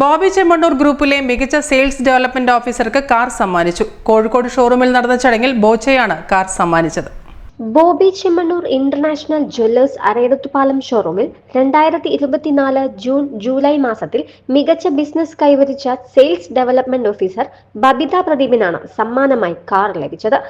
ബോബി ചെമ്മണ്ണൂർ ഗ്രൂപ്പിലെ മികച്ച sales development ഓഫീസർക്ക് കാർ സമ്മാനിച്ചു. കോഴിക്കോട് ഷോറൂമിൽ നടന്ന ചടങ്ങിൽ ബോച്ചയാണ് കാർ സമ്മാനിച്ചത്. ബോബി ചെമ്മണ്ണൂർ ഇന്റർനാഷണൽ ജ്വല്ലേഴ്സ് അരയിടത്തുപാലം ഷോറൂമിൽ രണ്ടായിരത്തി ഇരുപത്തിനാല് ജൂൺ ജൂലൈ മാസത്തിൽ മികച്ച ബിസിനസ് കൈവരിച്ച സെയിൽസ് ഡെവലപ്മെന്റ് ഓഫീസർ ബബിത പ്രദീപിനാണ് സമ്മാനമായി കാർ ലഭിച്ചത്.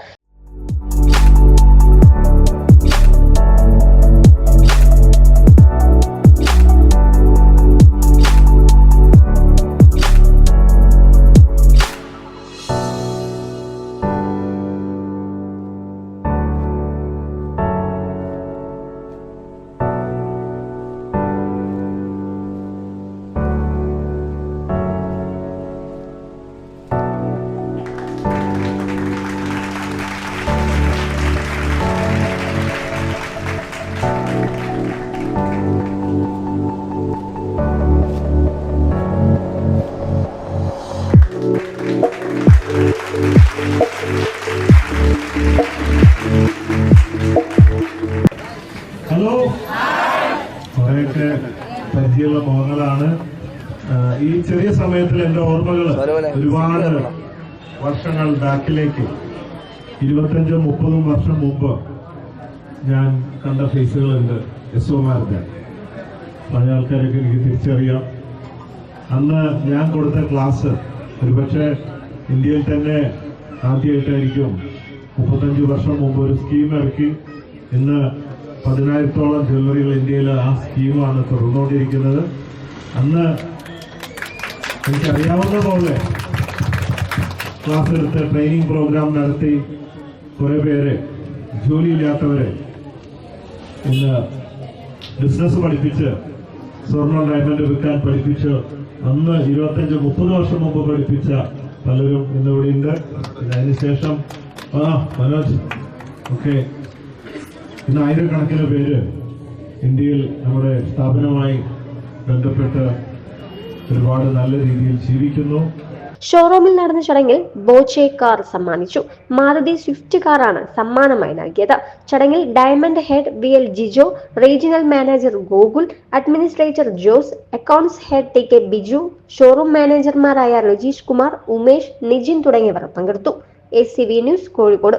ഹലോ. കുറെയൊക്കെ പരിചയമുള്ള മുഖങ്ങളാണ് ഈ ചെറിയ സമയത്തിൽ എന്റെ ഓർമ്മകൾ ഒരുപാട് വർഷങ്ങൾ ബാക്കിലേക്ക്. ഇരുപത്തഞ്ചും മുപ്പതും വർഷം മുമ്പ് ഞാൻ കണ്ട ഫേസുകളുണ്ട് എസ് ഒമാരുടെ. പല ആൾക്കാരൊക്കെ എനിക്ക് തിരിച്ചറിയാം. അന്ന് ഞാൻ കൊടുത്ത ക്ലാസ് ഒരുപക്ഷെ ഇന്ത്യയിൽ തന്നെ ആദ്യമായിട്ടായിരിക്കും മുപ്പത്തഞ്ച് വർഷം മുമ്പ് ഒരു സ്കീം ഇറക്കി. ഇന്ന് പതിനായിരത്തോളം ജ്വല്ലറികൾ ഇന്ത്യയിൽ ആ സ്കീമാണ് തുറന്നുകൊണ്ടിരിക്കുന്നത് അന്ന് എനിക്കറിയാവുന്ന പോലെ ക്ലാസ് എടുത്ത് ട്രെയിനിങ് പ്രോഗ്രാം നടത്തി കുറെ പേര് ജോലിയില്ലാത്തവരെ ഇന്ന് ബിസിനസ് പഠിപ്പിച്ച് സ്വർണ ഡയമണ്ട് വിൽക്കാൻ പഠിപ്പിച്ച് അന്ന് ഇരുപത്തഞ്ച് മുപ്പത് വർഷം മുമ്പ് പഠിപ്പിച്ച പലരും ഇന്നിവിടെ ഉണ്ട് അതിനുശേഷം ആ മനോജ്. ഓക്കെ. ഇന്ന് ആയിരക്കണക്കിന് പേര് ഇന്ത്യയിൽ നമ്മുടെ സ്ഥാപനവുമായി ബന്ധപ്പെട്ട് ഒരുപാട് നല്ല രീതിയിൽ ജീവിക്കുന്നു. ഷോറൂമിൽ നടന്ന ചടങ്ങിൽ ബോച്ചെ കാർ സമ്മാനിച്ചു. മാരുതി സ്വിഫ്റ്റ് കാറാണ് സമ്മാനമായി നൽകിയത്. ചടങ്ങിൽ diamond head V L Jijo regional manager Gokul administrator Jose accounts head T K Biju showroom മാനേജർമാരായ Rajeesh Kumar Umesh Nijin തുടങ്ങിയവർ പങ്കെടുത്തു. A C V news Kozhikode.